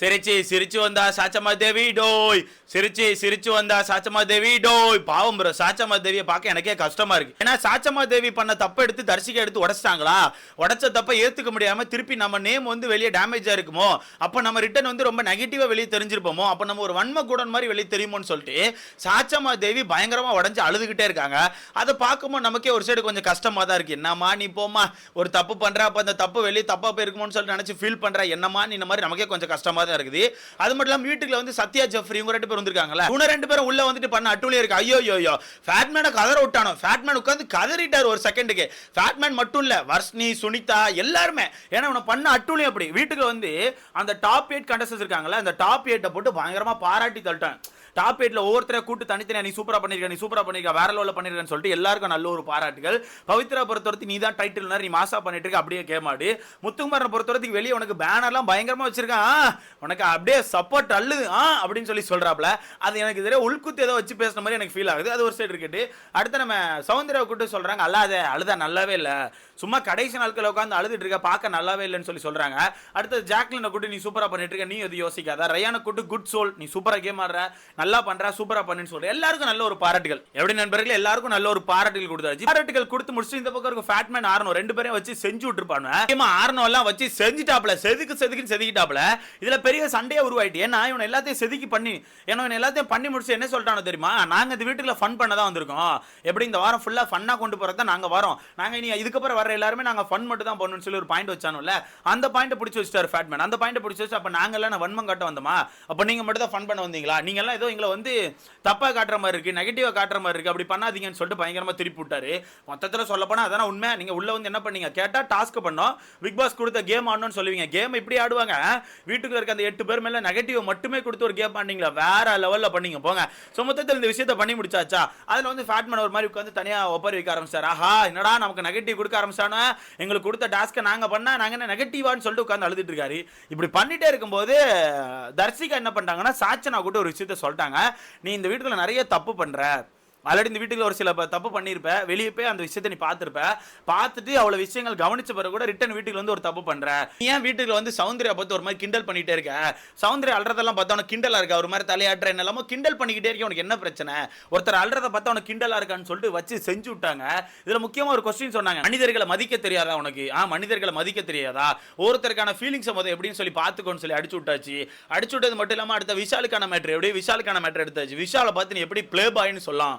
சிரிச்சு சிரிச்சு வந்தா சாச்சம்மா தேவி டோய் சிரிச்சு சிரிச்சு வந்தா சாச்சம்மா தேவி டோய் பாவம் ப்ரோ சாச்சம்மா தேவியை பார்க்க எனக்கே கஷ்டமா இருக்கு ஏன்னா சாச்சம்மா தேவி பண்ண தப்பை எடுத்து தரிசிக்க எடுத்து உடச்சிட்டாங்களா உடச்ச தப்பை ஏத்துக்க முடியாம திருப்பி நம்ம நேம் வந்து வெளியே டேமேஜா இருக்குமோ அப்ப நம்ம ரிட்டன் வந்து ரொம்ப நெகட்டிவா வெளியே தெரிஞ்சிருப்போமோ அப்ப நம்ம ஒரு வன்ம கூடன் மாதிரி வெளியே தெரியுமோன்னு சொல்லிட்டு சாச்சம்மா தேவி பயங்கரமா உடஞ்சு அழுதுகிட்டே இருக்காங்க அதை பார்க்கும்போது நமக்கே ஒரு சைடு கொஞ்சம் கஷ்டமா தான் இருக்கு என்னம்மா நீ போமா ஒரு தப்பு பண்ற அப்ப அந்த தப்பு வெளியே தப்பா போயிருக்குமோன்னு சொல்லிட்டு நினைச்சு ஃபீல் பண்ற. என்னம்மா நீ இந்த மாதிரி? நமக்கே கொஞ்சம் கஷ்டமா தான் இருக்குது. அது மட்டும் இல்லாம வீட்டுக்குள்ள வந்து சத்யா ஜெஃப்ரி இவங்க ரெண்டு பேர் வந்திருக்காங்களா இவங்க ரெண்டு பேரும் உள்ள வந்துட்டு பண்ண அட்டூழியம் இருக்கு. ஐயோ ஐயோ ஐயோ ஃபேட்மேனை கதற விட்டானோ? ஃபேட்மேன் உட்காந்து கதறிட்டார் ஒரு செகண்டுக்கு ஃபேட்மேன் மட்டும் இல்ல வர்ஷ்னி சுனிதா எல்லாருமே. ஏன்னா இவனை பண்ண அட்டூழியம் அப்படி. வீட்டுக்கு வந்து அந்த டாப் எயிட் கண்டஸ்டன்ஸ் இருக்காங்களா அந்த டாப் எயிட்டை போட்டு பயங்கரமா பாராட்டி தள்ளிட்டான் டாப் எயிட்ல ஒவ்வொருத்தரை கூட்டு தனித்தனியா நீ சூப்பரா பண்ணிருக்க நீ சூப்பரா பண்ணிருக்க வேற லெவலில் பண்ணிருக்கேன் சொல்லிட்டு எல்லாருக்கும் நல்ல ஒரு பாராட்டுகள். பவித்ரா பொறுத்தவரைக்கும் நீ தான் டைட்டில் நீ மாசா பண்ணிட்டு இருக்க அப்படியே கேமாடு. முத்துக்குமாரனை பொறுத்தவரைக்கும் வெளியே உனக்கு பேனர்லாம் பயங்கரமா வச்சிருக்கான். உனக்கு அப்படியே சப்போர்ட் அள்ளுது ஆ அப்படின்னு சொல்லி சொல்றாப்ல. அது எனக்கு இதே உள்குத்து ஏதோ வச்சு பேசுன மாதிரி எனக்கு ஃபீல் ஆகுது. அது ஒரு சைடு இருக்கட்டு. அடுத்து நம்ம சௌந்தர்யா கூட்டு சொல்றாங்க அல்லாத அழுதா நல்லாவே இல்லை. சும்மா கடைசி நாட்கள் உட்காந்து அழுதுட்டு இருக்க பார்க்க நல்லாவே இல்லைன்னு சொல்லி சொல்றாங்க. அடுத்து ஜாக்லினை கூட்டு நீ சூப்பரா பண்ணிட்டு இருக்க நீ எதுவும் யோசிக்காத. ரயானை கூட்டு குட் சோல் நீ சூப்பரா கேம் ஆடுற. நல்லா பண்றா சூப்பரா பண்ணுன்னு சொல்ற எல்லாருக்கும் நல்ல ஒரு பாராட்டுகள். எப்படி நண்பர்கள்? எல்லாருக்கும் நல்ல ஒரு பாராட்டுகள் கொடுத்தாச்சு பாராட்டுகள் கொடுத்து முடிச்சு இந்த பக்கம் இருக்க ஃபேட்மேன் ஆரணும். ரெண்டு பேரையும் வச்சு செஞ்சு விட்டுருப்பானு முக்கியமா ஆரணும் எல்லாம் வச்சு செஞ்சுட்டாப்ல செதுக்கு செதுக்குன்னு செதுக்கிட்டாப்ல இதுல பெரிய சண்டையே உருவாயிட்டு. ஏன்னா இவன் எல்லாத்தையும் செதுக்கி பண்ணி ஏன்னா இவன் எல்லாத்தையும் பண்ணி முடிச்சு என்ன சொல்லிட்டானோ தெரியுமா? நாங்க இந்த வீட்டுல ஃபன் பண்ண தான் வந்திருக்கோம். எப்படி இந்த வாரம் ஃபுல்லா ஃபன்னா கொண்டு போறதா நாங்க வரோம். நாங்க இனி இதுக்கப்புறம் வர எல்லாருமே நாங்க ஃபன் மட்டும் தான் பண்ணணும்னு சொல்லி ஒரு பாயிண்ட் வச்சானும்ல. அந்த பாயிண்ட் பிடிச்சி வச்சிட்டாரு ஃபேட்மேன் அந்த பாயிண்ட் பிடிச்சி வச்சு அப்ப நாங்க எல்லாம் வன்மம் கட்ட வந்தோமா? அப்ப நீங்க மட்டும் தான் ஃபன் பண்ண வந்தீங்களா? நீங்க எல்லாம் ஏதோ எங்களை வந்து தப்பாக காட்டுற மாதிரி இருக்கு நெகட்டிவாக காட்டுற மாதிரி இருக்கு அப்படி பண்ணாதீங்கன்னு சொல்லிட்டு பயங்கரமாக திருப்பி விட்டாரு. மொத்தத்தில் சொல்லப்போனால் அதெல்லாம் அதான உண்மை. நீங்கள் உள்ளே வந்து என்ன பண்ணீங்க? கேட்டால் டாஸ்க் பண்ணோம். பிக் பாஸ் கொடுத்த கேம் ஆடணும்னு சொல்லுவீங்க. கேம் இப்படி ஆடுவாங்க வீட்டுக்குள்ள இருக்க அந்த எட்டு பேர் மேலே நெகட்டிவ் மட்டுமே கொடுத்து ஒரு கேம் ஆனீங்களா வேற லெவலில் பண்ணீங்க போங்க. ஸோ மொத்தத்தில் இந்த விஷயத்தை பண்ணி முடிச்சாச்சா? அதில் வந்து ஃபேட்மேன் ஒரு மாதிரி உட்காந்து தனியாக ஒப்பர் வைக்க ஆரம்பிச்சார். ஆஹா என்னடா நமக்கு நெகட்டிவ் கொடுக்க ஆரம்பிச்சானோ? எங்களுக்கு கொடுத்த டாஸ்க்கை நாங்கள் பண்ணால் நாங்கள் என்ன நெகட்டிவான்னு சொல்லிட்டு உட்காந்து அழுதுட்டு இருக்காரு. இப்படி பண்ணிட்டே இருக்கும்போது தர்சிகா என்ன பண்ணிட்டாங்கன்னா சாச்சனா கூட ஒரு விஷயத்த சொல்லிட்டாங்க நீ இந்த வீட்டுக்குள்ள நிறைய தப்பு பண்ற. ஆல்ரெடி இந்த வீட்டுக்குள்ள ஒரு சில தப்பு பண்ணியிருப்ப வெளியே போய் அந்த விஷயத்தை நீ பார்த்துருப்ப. பார்த்துட்டு அவ்வளோ விஷயங்கள் கவனிச்ச பிறகு கூட ரிட்டன் வீட்டுக்கு வந்து ஒரு தப்பு பண்ற. நீ ஏன் வீட்டுக்கு வந்து சௌந்தர்யா பார்த்து ஒரு மாதிரி கிண்டல் பண்ணிட்டே இருக்க? சௌந்தர்யா அல்றதெல்லாம் பார்த்தா உனக்கு கிண்டலா இருக்கா? ஒரு மாதிரி தலையாட்டுற என்னெல்லாமோ கிண்டல் பண்ணிக்கிட்டே இருக்க. உனக்கு என்ன பிரச்சனை? ஒருத்தர் அல்றத பார்த்தா உனக்கு கிண்டலா இருக்கான்னு சொல்லிட்டு வச்சு செஞ்சு விட்டாங்க. இதுல முக்கியமா ஒரு கொஸ்டின் சொன்னாங்க. மனிதர்களை மதிக்க தெரியாதா உனக்கு? ஆ மனிதர்களை மதிக்க தெரியாதா? ஒருத்தருக்கான ஃபீலிங்ஸ் மொதல் எப்படின்னு சொல்லி பார்த்துக்கோன்னு சொல்லி அடிச்சு விட்டாச்சு. அடிச்சு விட்டது மட்டும் இல்லாம அடுத்த விஷாலுக்கான மேட்ரு எப்படி விஷாலுக்கான மேட்ரு எடுத்தாச்சு. விஷாலை பார்த்து நீ எப்படி ப்ளே பாய்னு சொல்லலாம்.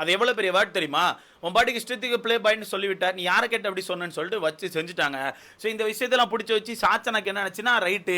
அது எவ்வளோ பெரிய வேர்ட் தெரியுமா? உன் பாட்டுக்கு இஷ்டத்துக்கு ப்ளே பாயிண்ட் சொல்லிவிட்டார் நீ யாரை கேட்ட அப்படி சொன்னேன்னு சொல்லிட்டு வச்சு செஞ்சுட்டாங்க. ஸோ இந்த விஷயத்தெல்லாம் பிடிச்சி வச்சு சாச்சனாக்கு என்ன நினச்சுன்னா ரைட்டு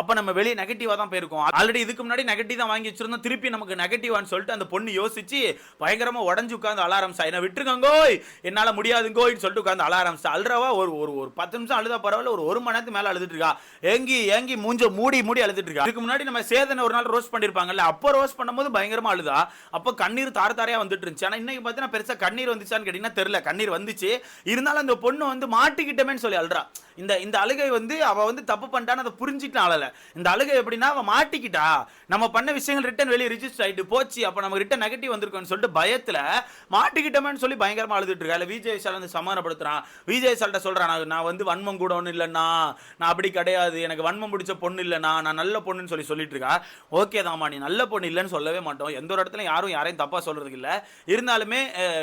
அப்போ நம்ம வெளியே நெகட்டிவாக தான் போயிருக்கோம். ஆல்ரெடி இதுக்கு முன்னாடி நெகட்டிவ் தான் வாங்கி வச்சிருந்தோம். திருப்பி நமக்கு நெகட்டிவான்னு சொல்லிட்டு அந்த பொண்ணு யோசிச்சு பயங்கரமாக உடஞ்சு உட்காந்து அலாரம் சாய் நான் விட்டுருக்கங்கோய் என்னால் முடியாதுங்கோயின்னு சொல்லிட்டு உட்காந்து அலாரம் அழுறவா ஒரு ஒரு ஒரு பத்து நிமிஷம் அழுதா பரவாயில்ல ஒரு ஒரு மணி நேரத்துக்கு மேலே அழுதுட்டு இருக்கா. ஏங்கி ஏங்கி மூஞ்ச மூடி மூடி அழுதுட்டு இருக்கா. இதுக்கு முன்னாடி நம்ம சேதனை ஒரு நாள் ரோஸ் பண்ணியிருப்பாங்கல்ல அப்போ ரோஸ் பண்ணும்போது பயங்கரமாக அழுதா. அப்போ கண்ணீர் தார தாரையாக வந்துட்டு இருந்துச்சு. ஆனா இன்னைக்கு பார்த்தீங்கன்னா பெருசாக கண்ணீர் வந்துச்சான்னு கேட்டிங்கன்னா தெரியல. கண்ணீர் வந்துச்சு. இருந்தாலும் அந்த பொண்ணு வந்து மாட்டிக்கிட்டமேன்னு சொல்லி அழுறா. இந்த இந்த அழுகை வந்து அவள் வந்து தப்பு பண்ணிட்டான்னு அதை புரிஞ்சுட்டு அழலை. இந்த அழுகை எப்படின்னா அவள் மாட்டிக்கிட்டா. நம்ம பண்ண விஷயங்கள் ரிட்டன் வெளியே ரிஜிஸ்டர் ஆகிட்டு போச்சு. அப்போ நமக்கு ரிட்டன் நெகட்டிவ் வந்திருக்கும்னு சொல்லிட்டு பயத்தில் மாட்டிக்கிட்டமேன்னு சொல்லி பயங்கரமாக அழுதுட்டு இருக்கா. இல்லை விஜய் விஷால் வந்து சமாதானப்படுத்துறான். விஜய் விஷால்ட்ட சொல்கிறான் நான் நான் வந்து வன்மம் கூட ஒன்றும் இல்லைண்ணா. நான் அப்படி கிடையாது. எனக்கு வன்மம் பிடிச்ச பொண்ணு இல்லைண்ணா. நான் நல்ல பொண்ணுன்னு சொல்லி சொல்லிட்டு இருக்கா. ஓகே தாம்மா நீ நல்ல பொண்ணு இல்லைன்னு சொல்லவே மாட்டோம். எந்த ஒரு இடத்துல யாரும் யாரையும் தப்பாக சொல்கிறது இல்லை. இருந்தாலுமே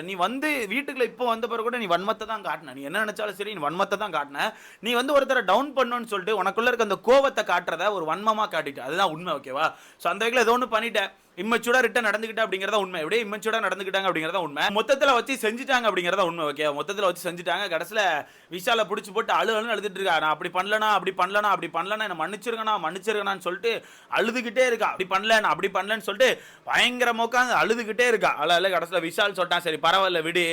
நீ வந்து வீட்டுக்குள்ள இப்போ வந்த பிறகு கூட நீ வன்மத்தை தான் காட்டின. நீ என்ன நினைச்சாலும் சரி நீ வன்மத்தை தான் காட்டின. நீ வந்து ஒருத்தரை டவுன் பண்ணணும்னு சொல்லிட்டு உனக்குள்ள இருக்க அந்த கோவத்தை காட்டுறத ஒரு வன்மமாக காட்டிட்ட. அதுதான் உண்மை ஓகேவா ஸோ அந்த வகையில் ஏதோ ஒன்று பண்ணிட்டேன் இம்மச்சூடா ரிட்டன் நடந்துகிட்டா அப்படிங்கறத உண்மை. எப்படியே இம்மச்சூடா நடந்துக்கிட்டாங்க அப்படிங்கறத உண்மை. மொத்தத்துல வச்சு செஞ்சுட்டாங்க அப்படிங்கறத உண்மை ஓகே மொத்தத்துல வச்சு செஞ்சுட்டாங்க. கடைசியில விஷால பிடிச்சி போட்டு அழு அழுன்னு அழுதுட்டு இருக்கா. நான் அப்படி பண்ணலனா அப்படி பண்ணலனா அப்படி பண்ணலனா என்ன மன்னிச்சிருக்கனா மன்னிச்சிருக்கனான்னு சொல்லிட்டு அழுதுகிட்டே இருக்கா. அப்படி பண்ணல நான் அப்படி பண்ணலன்னு சொல்லிட்டு பயங்கரமாக உட்காந்து அழுதுகிட்டே இருக்கா. அழ அழ கடைசியில விஷால் சொல்லிட்டான். சரி பரவாயில்ல விடு.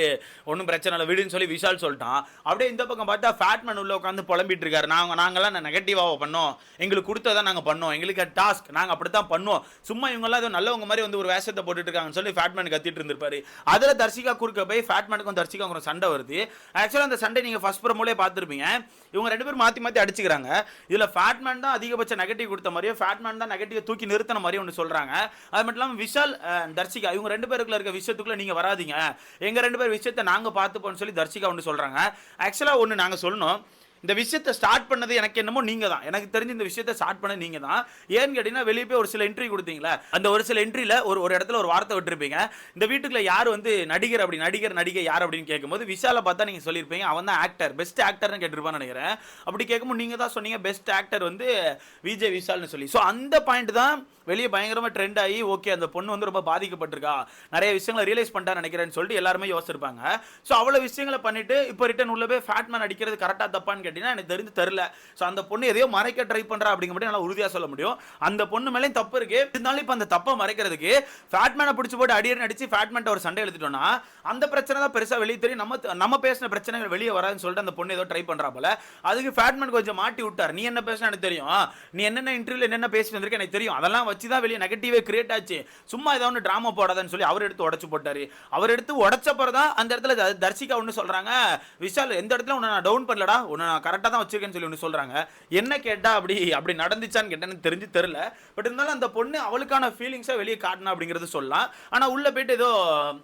ஒன்றும் பிரச்சனை இல்லை விடுன்னு சொல்லி விஷால் சொல்லிட்டான். அப்படியே இந்த பக்கம் பார்த்தா ஃபேட்மேன் உள்ள உட்காந்து புலம்பிட்டு இருக்காரு. நாங்க நாங்கெல்லாம் நெகட்டிவாக பண்ணோம். எங்களுக்கு கொடுத்ததான் நாங்க பண்ணோம். எங்களுக்கு டாஸ்க் நாங்க அப்படித்தான் பண்ணுவோம். சும்மா இவங்கெல்லாம் ஏதோ நல்லவங்க மாதிரி வந்து ஒரு வேஷத்தை போட்டுட்டு இருக்காங்கன்னு சொல்லி ஃபேட்மேன் கத்திட்டு இருந்திருப்பாரு அதுல தர்சிகா குறுக்க போய் ஃபேட்மேனுக்கும் தர்சிகாக்கும் சண்டை வருது. ஆக்சுவலாக அந்த சண்டை நீங்க ஃபர்ஸ்ட் ப்ரோமோலே பார்த்துருப்பீங்க. இவங்க ரெண்டு பேரும் மாற்றி மாற்றி அடிச்சுக்கிறாங்க. இதில் ஃபேட்மேன் தான் அதிகபட்ச நெகட்டிவ் கொடுத்த மாதிரியும் ஃபேட்மேன் தான் நெகட்டிவ் தூக்கி நிறுத்தின மாதிரியும் ஒன்று சொல்கிறாங்க அது மட்டும் இல்லாமல் விஷால் தர்சிகா இவங்க ரெண்டு பேருக்குள்ள இருக்க விஷயத்துக்குள்ள நீங்கள் வராதீங்க. எங்கள் ரெண்டு பேர் விஷயத்தை நாங்கள் பார்த்துப்போம்னு சொல்லி தர்சிகா ஒன்று சொல்கிறாங்க ஆக்சுவலாக ஒன்று நாங்கள் சொல்லணும். இந்த விஷயத்தை ஸ்டார்ட் பண்ணது எனக்கு என்னமோ நீங்க தான் எனக்கு தெரிஞ்சு இந்த விஷயத்தை ஸ்டார்ட் பண்ண நீங்க தான் ஏன்னு கேட்டீங்கன்னா வெளியே போய் ஒரு சில இன்ட்ரி கொடுத்தீங்களா அந்த ஒரு சில இன்ட்ரியில் ஒரு ஒரு இடத்துல ஒரு வார்த்தை விட்டுருப்பீங்க. இந்த வீட்டுக்குள்ள யார் வந்து நடிகர் அப்படி நடிகர் நடிகை யார் அப்படின்னு கேட்கும்போது விஷாலை பார்த்தா நீங்க சொல்லியிருப்பீங்க அவன் தான் ஆக்டர் பெஸ்ட் ஆக்டர்னு கேட்டிருப்பான்னு நினைக்கிறேன். அப்படி கேட்கும்போது நீங்க தான் சொன்னீங்க பெஸ்ட் ஆக்டர் வந்து விஜய் விஷால்னு சொல்லி. ஸோ அந்த பாயிண்ட் தான் வெளியே பயங்கரமாக ட்ரெண்ட் ஆகி ஓகே அந்த பொண்ணு வந்து ரொம்ப பாதிக்கப்பட்டிருக்கா. நிறைய விஷயங்களை ரியலைஸ் பண்ணிட்டா நினைக்கிறேன்னு சொல்லிட்டு எல்லாருமே யோசிச்சிருப்பாங்க. ஸோ அவ்வளோ விஷயங்களை பண்ணிட்டு இப்போ ரிட்டன் உள்ள போய் ஃபேட்மேன் அடிக்கிறது கரெக்டாக தப்பான்னு கேட்டீங்கன்னா எனக்கு தெரிஞ்சு தெரில ஸோ அந்த பொண்ணு எதையோ மறைக்க ட்ரை பண்ணுறா அப்படிங்க மட்டும் நல்லா உறுதியாக சொல்ல முடியும். அந்த பொண்ணு மேலேயும் தப்பு இருக்கு. இருந்தாலும் இப்போ அந்த தப்பை மறைக்கிறதுக்கு ஃபேட்மேனை பிடிச்சி போட்டு அடியர் அடிச்சு ஃபேட்மேன் ஒரு சண்டை எழுதிட்டோம்னா அந்த பிரச்சனை தான் பெருசாக வெளியே தெரியும். நம்ம நம்ம பேசின பிரச்சனைகள் வெளியே வராதுன்னு சொல்லிட்டு அந்த பொண்ணு ஏதோ ட்ரை பண்ணுறா போல. அதுக்கு ஃபேட்மேன் கொஞ்சம் மாட்டி விட்டார். நீ என்ன பேசினா எனக்கு தெரியும்? நீ என்னென்ன இன்டர்வியூல என்னென்ன பேசிட்டு வந்திருக்க எனக்கு தெரியும். அதெல்லாம் வச்சு தான் வெளியே நெகட்டிவே கிரியேட் ஆச்சு. சும்மா ஏதோ ஒன்று ட்ராமா போடாதன்னு சொல்லி அவர் எடுத்து உடச்சு போட்டார். அவர் எடுத்து உடச்சப்பறம் தான் அந்த இடத்துல தர்ஷிகா ஒன்று சொல்கிறாங்க விஷால் எந்த இடத்துல உன்னை நான் டவுன் பண்ணலடா? உன்னை நான் கரெக்டாக தான் வச்சிருக்கேன்னு சொல்லி ஒன்று சொல்றாங்க. என்ன கேட்டால் அப்படி அப்படி நடந்துச்சான்னு கேட்டேன்னு தெரிஞ்சு தெரில பட் இருந்தாலும் அந்த பொண்ணு அவளுக்கான ஃபீலிங்ஸை வெளியே காட்டணும் அப்படிங்கிறது சொல்லலாம். ஆனா உள்ளே போயிட்டு ஏதோ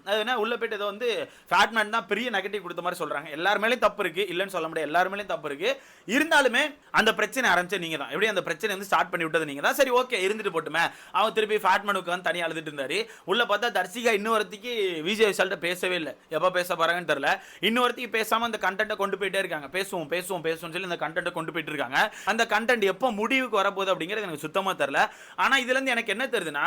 அது என்ன உள்ளே போயிட்டு ஏதோ வந்து ஃபேட்மேன் தான் பெரிய நெகட்டிவ் கொடுத்த மாதிரி சொல்றாங்க. எல்லாருமேலேயும் தப்பு இருக்கு. இல்லைன்னு சொல்ல முடியாது. எல்லாருமேலையும் தப்பு இருக்கு. இருந்தாலுமே அந்த பிரச்சனை ஆரம்பிச்சு நீங்க தான் எப்படி அந்த பிரச்சனை வந்து ஸ்டார்ட் பண்ணி விட்டது நீங்க தான் சரி ஓகே இருந்துட்டு போட்டுமே. அவன் திருப்பி ஃபேட்மேனுக்கு வந்து தனியாக அழுதுட்டு இருந்தார். உள்ளே பார்த்தா தர்சிகா இன்னொருத்திக்கு விஜய் விஷால்கிட்ட பேசவே இல்லை. எப்போ பேச போறாங்கன்னு தெரில இன்னொருத்திக்கு பேசாமல் அந்த கண்டென்ட்டை கொண்டு போயிட்டே இருக்காங்க. பேசுவோம் பேசுவோம் பேசுவோம் சொல்லி இந்த கண்டென்ட்டை கொண்டு போயிட்டு இருக்காங்க. அந்த கண்டென்ட் எப்போ முடிவுக்கு வரப்போகுது அப்படிங்கிறது எனக்கு சுத்தமாக தெரில ஆனால் இதுலேருந்து எனக்கு என்ன தெரியுதுன்னா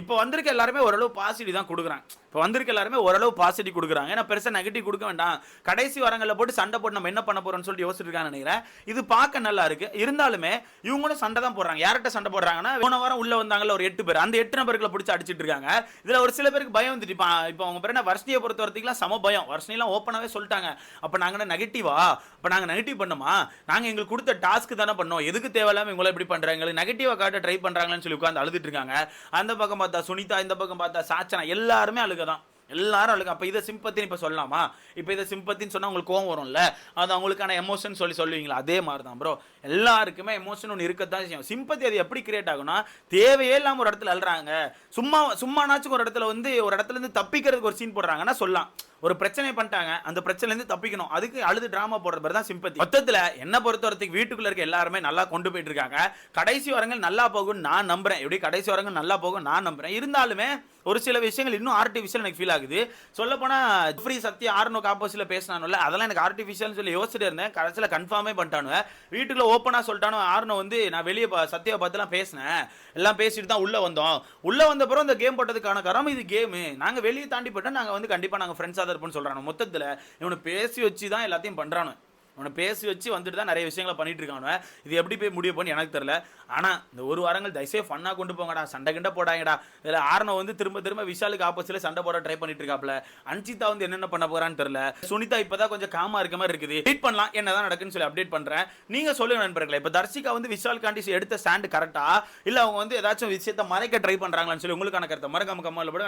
இப்போ வந்திருக்க எல்லாருமே ஓரளவு பாசிட்டிவ் தான் கொடுக்குறாங்க. இப்போ வந்திருக்க எல்லாருமே ஓரளவு பாசிட்டிவ் கொடுக்குறாங்க. ஏன்னா பெருசாக நெகட்டிவ் கொடுக்க வேண்டாம். கடைசி வாரங்களில் போட்டு சண்டை போட்டு நம்ம என்ன பண்ண போகிறோம்னு சொல்லிட்டு யோசிச்சுட்டு நினைக்கிறேன். இது பார்க்க நல்லா இருக்கு. இருந்தாலுமே இவங்களும் சண்டை தான் போடுறாங்க. யார்கிட்ட சண்டை போடுறாங்கன்னா போன வாரம் உள்ள வந்தாங்கல்ல ஒரு எட்டு பேர். அந்த எட்டு நபர்களை பிடிச்சி அடிச்சிட்டு இருக்காங்க. இதில் ஒரு சில பேருக்கு பயம் வந்துட்டு இப்போ இப்போ அவங்க பேர் என்ன? வர்ஷினியை பொறுத்த வரத்துக்குலாம் சம பயம். வர்ஷினிலாம் ஓப்பனாகவே சொல்லிட்டாங்க. அப்போ நாங்கள் நெகட்டிவா அப்போ நாங்கள் நெகட்டிவ் பண்ண பண்ணணுமா? நாங்கள் எங்களுக்கு கொடுத்த டாஸ்க் தானே பண்ணோம். எதுக்கு தேவையில்லாம இவங்களை இப்படி பண்ணுறாங்க நெகட்டிவாக காட்ட ட்ரை பண்ணுறாங்கன்னு சொல்லி உட்காந்து அழுதுட்டு இருக்காங்க. அந்த பக்கம் பார்த்தா சுனிதா இந்த பக்கம் பார்த்தா சாச்சனா எல்லாருமே அழுக தான் எல்லாரும் அவளுக்கு அப்போ இதை சிம்பத்தின்னு இப்போ சொல்லலாமா? இப்போ இதை சிம்பத்தின்னு சொன்னால் உங்களுக்கு கோவம் வரும்ல? அது அவங்களுக்கான எமோஷன் சொல்லி சொல்லுவீங்களா? அதே மாதிரி தான் ப்ரோ எல்லாருக்குமே எமோஷன் ஒன்று இருக்கத்தான் செய்யும். சிம்பத்தி அது எப்படி கிரியேட் ஆகும்னா தேவையே இல்லாமல் ஒரு இடத்துல அழுறாங்க. சும்மா சும்மானாச்சும் ஒரு இடத்துல வந்து ஒரு இடத்துல இருந்து தப்பிக்கிறதுக்கு ஒரு சீன் போடுறாங்கன்னா சொல்லலாம். ஒரு பிரச்சனை பண்ணிட்டாங்க அந்த பிரச்சனைலேருந்து தப்பிக்கணும். அதுக்கு அழுது டிராமா போடுற மாதிரி தான் சிம்பத்தி மொத்தத்தில் என்ன பொறுத்த வீட்டுக்குள்ள இருக்க எல்லாருமே நல்லா கொண்டு போயிட்டு இருக்காங்க. கடைசி வரங்கள் நல்லா போகும்னு நான் நம்புறேன். எப்படி? கடைசி வரங்கள் நல்லா போகும் நான் நம்புறேன். இருந்தாலுமே ஒரு சில விஷயங்கள் இன்னும் ஆர்டிஃபிஷியல் எனக்கு ஃபீல் ஆகுது. சொல்ல போனா ஃப்ரீ சத்யா ஆர்னோக்கு ஆப்போசிட்டில் பேசினானுல அதெல்லாம் எனக்கு ஆர்டிஃபிஷியல்னு சொல்லி யோசிச்சுட்டு இருந்தேன். கடைசியில் கன்ஃபார்மே பண்ணிட்டானுவ வீட்டுக்குள்ளே ஓப்பனாக சொல்லிட்டானு ஆர்னோ வந்து நான் வெளியே சத்யாவை பார்த்துலாம் பேசினேன். எல்லாம் பேசிட்டு தான் உள்ளே வந்தோம். உள்ளே வந்த பிறகு இந்த கேம் போட்டதுக்கான காரணம் இது கேமு நாங்கள் வெளியே தாண்டி போயிட்டா நாங்கள் வந்து கண்டிப்பாக நாங்கள் ஃப்ரெண்ட்ஸாக தான் இருப்போம்னு சொல்றானு மொத்தத்தில் இவனை பேசி வச்சு தான் எல்லாத்தையும் பண்ணுறானு அவனை பேசி வச்சு வந்துட்டு தான் நிறைய விஷயங்களை பண்ணிட்டு இருக்கான் இது எப்படி போய் முடிய போன்னு எனக்கு தெரில ஆனால் இந்த ஒரு வாரங்கள் தயவுசெய்து ஃபன்னாக கொண்டு போங்கடா. சண்டை கிண்ட போடாங்கடா இதில் ஆரணம் வந்து திரும்ப திரும்ப விஷாலுக்கு ஆப்போசிட்ல சண்டை போட ட்ரை பண்ணிட்டு இருக்காப்ல. அன்சிதா வந்து என்னென்ன பண்ண போகிறான்னு தெரில சுனிதா இப்பதான் கொஞ்சம் காமா இருக்க மாதிரி இருக்குது. வெயிட் பண்ணலாம். என்னதான் நடக்குன்னு சொல்லி அப்டேட் பண்ணுறேன் நீங்கள் சொல்லுங்க நண்பர்களே இப்போ தர்ஷிகா வந்து விஷால் காண்டி எடுத்த ஸ்டாண்டு கரெக்டாக இல்லை அவங்க வந்து ஏதாச்சும் விஷயத்தை மறைக்க ட்ரை பண்ணுறாங்களான்னு சொல்லி உங்களுக்கான கருத்தை மறக்காம கம்மால போட